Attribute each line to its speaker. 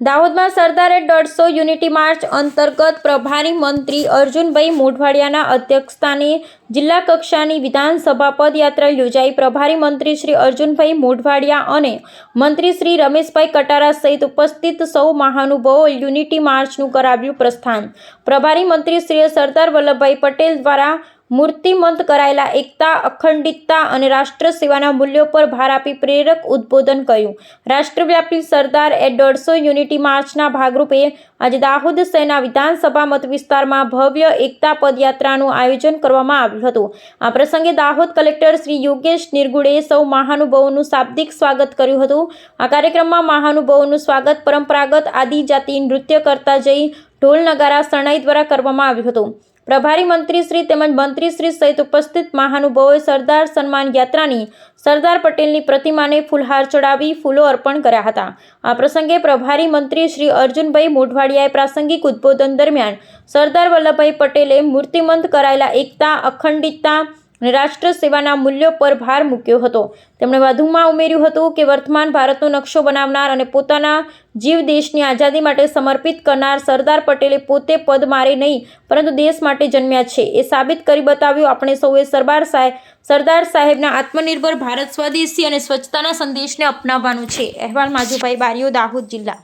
Speaker 1: દાહોદમાં સરદારે દોઢસો unity March અંતર્ગત પ્રભારી મંત્રી અર્જુનભાઈ મોઢવાડિયાના અધ્યક્ષસ્થાને જિલ્લા કક્ષાની વિધાનસભા પદયાત્રા યોજાઈ. પ્રભારી મંત્રી શ્રી અર્જુનભાઈ મોઢવાડિયા અને મંત્રી શ્રી રમેશભાઈ કટારા સહિત ઉપસ્થિત સૌ મહાનુભાવો યુનિટી માર્ચનું કરાવ્યું પ્રસ્થાન. પ્રભારી મંત્રી શ્રી સરદાર વલ્લભભાઈ પટેલ દ્વારા મૂર્તિમંત કરાયેલા એકતા, અખંડિતતા અને રાષ્ટ્ર સેવાના મૂલ્યો પર ભાર આપી પ્રેરક ઉદ્બોધન કર્યું. રાષ્ટ્રવ્યાપી સરદાર એ દોઢસો યુનિટી માર્ચના ભાગરૂપે આજે દાહોદ શહેરના વિધાનસભા મત વિસ્તારમાં ભવ્ય એકતા પદયાત્રાનું આયોજન કરવામાં આવ્યું હતું. આ પ્રસંગે દાહોદ કલેક્ટર શ્રી યોગેશ નિર્ગુડે સૌ મહાનુભાવોનું શાબ્દિક સ્વાગત કર્યું હતું. આ કાર્યક્રમમાં મહાનુભાવોનું સ્વાગત પરંપરાગત આદિજાતિ નૃત્ય કરતા જઈ ઢોલ નગારા શરણાઈ દ્વારા કરવામાં આવ્યું હતું. પ્રભારી મંત્રી શ્રી તેમજ મંત્રી શ્રી સહિત ઉપસ્થિત મહાનુભાવોએ સરદાર સન્માન યાત્રાની સરદાર પટેલની પ્રતિમાને ફૂલહાર ચડાવી ફૂલો અર્પણ કર્યા હતા. આ પ્રસંગે પ્રભારી મંત્રી શ્રી અર્જુનભાઈ મોઢવાડિયાએ પ્રાસંગિક ઉદ્બોધન દરમિયાન સરદાર વલ્લભભાઈ પટેલે મૂર્તિમંત કરાયેલા એકતા, અખંડિતતા અને રાષ્ટ્ર સેવાના મૂલ્યો પર ભાર મૂક્યો હતો. તેમણે વધુમાં ઉમેર્યું હતું કે વર્તમાન ભારતનો નકશો બનાવનાર અને પોતાના જીવ દેશની આઝાદી માટે સમર્પિત કરનાર સરદાર પટેલે પોતે પદ મારે નહીં, પરંતુ દેશ માટે જન્મ્યા છે. એ સાબિત કરી બતાવ્યું આપણે સૌએ સરદાર સાહેબ સરદાર સાહેબના આત્મનિર્ભર ભારત સ્વદેશી અને સ્વચ્છતાના સંદેશને અપનાવવાનું છે. અહેવાલ માજુભાઈ બારીઓ, દાહોદ જિલ્લા.